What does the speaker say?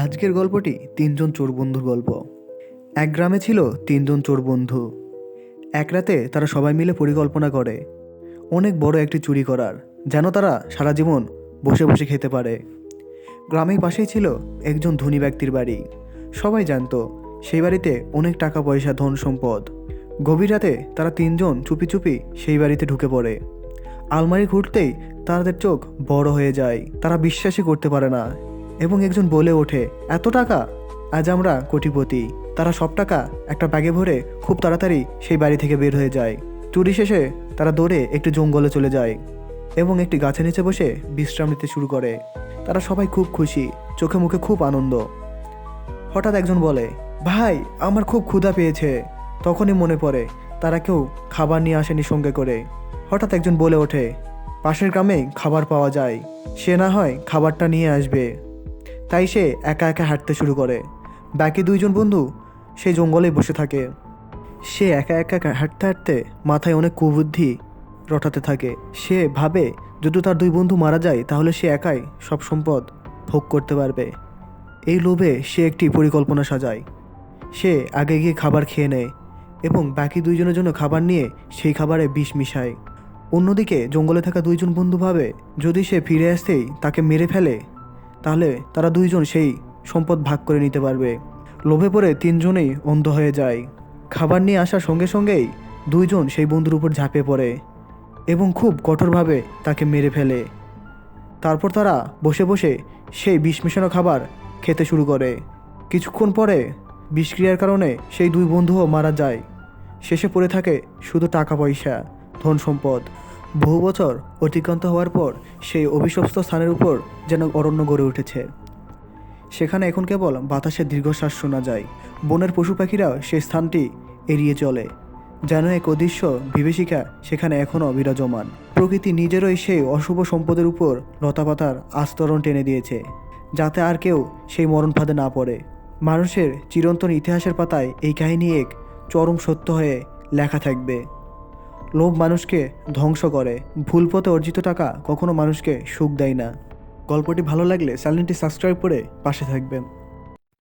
আজকের গল্পটি তিনজন চোর বন্ধুর গল্প। এক গ্রামে ছিল তিনজন চোর বন্ধু। এক রাতে তারা সবাই মিলে পরিকল্পনা করে অনেক বড় একটি চুরি করার, যেন তারা সারা জীবন বসে বসে খেতে পারে। গ্রামের পাশেই ছিল একজন ধনী ব্যক্তির বাড়ি। সবাই জানতো সেই বাড়িতে অনেক টাকা পয়সা, ধন সম্পদ। গভীর রাতে তারা তিনজন চুপি চুপি সেই বাড়িতে ঢুকে পড়ে। আলমারি ঘুরতেই তাদের চোখ বড় হয়ে যায়, তারা বিশ্বাসই করতে পারে না। এবং একজন বলে ওঠে, এত টাকা? আজ আমরা কোটিপতি। তারা সব টাকা একটা ব্যাগে ভরে খুব তাড়াতাড়ি সেই বাড়ি থেকে বের হয়ে যায়। চুরি শেষে তারা দৌড়ে একটি জঙ্গলে চলে যায় এবং একটি গাছের নিচে বসে বিশ্রাম নিতে শুরু করে। তারা সবাই খুব খুশি, চোখে মুখে খুব আনন্দ। হঠাৎ একজন বলে, ভাই, আমার খুব ক্ষুধা পেয়েছে। তখনই মনে পড়ে, তারা কেউ খাবার নিয়ে আসেনি সঙ্গে করে। হঠাৎ একজন বলে ওঠে, পাশের গ্রামে খাবার পাওয়া যায়, সে না হয় খাবারটা নিয়ে আসবে। তাই সে একা একা হাঁটতে শুরু করে। বাকি দুইজন বন্ধু সে জঙ্গলে বসে থাকে। সে একা একা হাঁটতে হাঁটতে মাথায় অনেক কুবুদ্ধি রটাতে থাকে। সে ভাবে, যদি তার দুই বন্ধু মারা যায়, তাহলে সে একাই সব সম্পদ ভোগ করতে পারবে। এই লোভে সে একটি পরিকল্পনা সাজায়। সে আগে গিয়ে খাবার খেয়ে নেয় এবং বাকি দুইজনের জন্য খাবার নিয়ে সেই খাবারে বিষ মিশায়। অন্যদিকে জঙ্গলে থাকা দুইজন বন্ধু ভাবে, যদি সে ফিরে আসতেই তাকে মেরে ফেলে তাহলে তারা দুইজন সেই সম্পদ ভাগ করে নিতে পারবে। লোভে পড়ে তিনজনেই অন্ধ হয়ে যায়। খাবার নিয়ে আসার সঙ্গে সঙ্গেই দুইজন সেই বন্ধুর উপর ঝাঁপে পড়ে এবং খুব কঠোরভাবে তাকে মেরে ফেলে। তারপর তারা বসে বসে সেই বিষ মেশানো খাবার খেতে শুরু করে। কিছুক্ষণ পরে বিষক্রিয়ার কারণে সেই দুই বন্ধুও মারা যায়। শেষে পড়ে থাকে শুধু টাকা পয়সা ধন সম্পদ বহু বছর অতিক্রান্ত হওয়ার পর সেই অভিশপ্ত স্থানের উপর যেন অরণ্য গড়ে উঠেছে। সেখানে এখন কেবল বাতাসের দীর্ঘশ্বাস শোনা যায়। বনের পশু পাখিরাও সেই স্থানটি এড়িয়ে চলে। যেন এক অদৃশ্য বিভীষিকা সেখানে এখনও বিরাজমান। প্রকৃতি নিজেরই সেই অশুভ সম্পদের উপর লতাপাতার আস্তরণ টেনে দিয়েছে, যাতে আর কেউ সেই মরণ ফাঁদে না পড়ে। মানুষের চিরন্তন ইতিহাসের পাতায় এই কাহিনী এক চরম সত্য হয়ে লেখা থাকবে। লোভ মানুষকে ধ্বংস করে। ভুল পথে অর্জিত টাকা কখনো মানুষকে সুখ দেয় না। গল্পটি ভালো লাগলে চ্যানেলটি সাবস্ক্রাইব করে পাশে থাকবেন।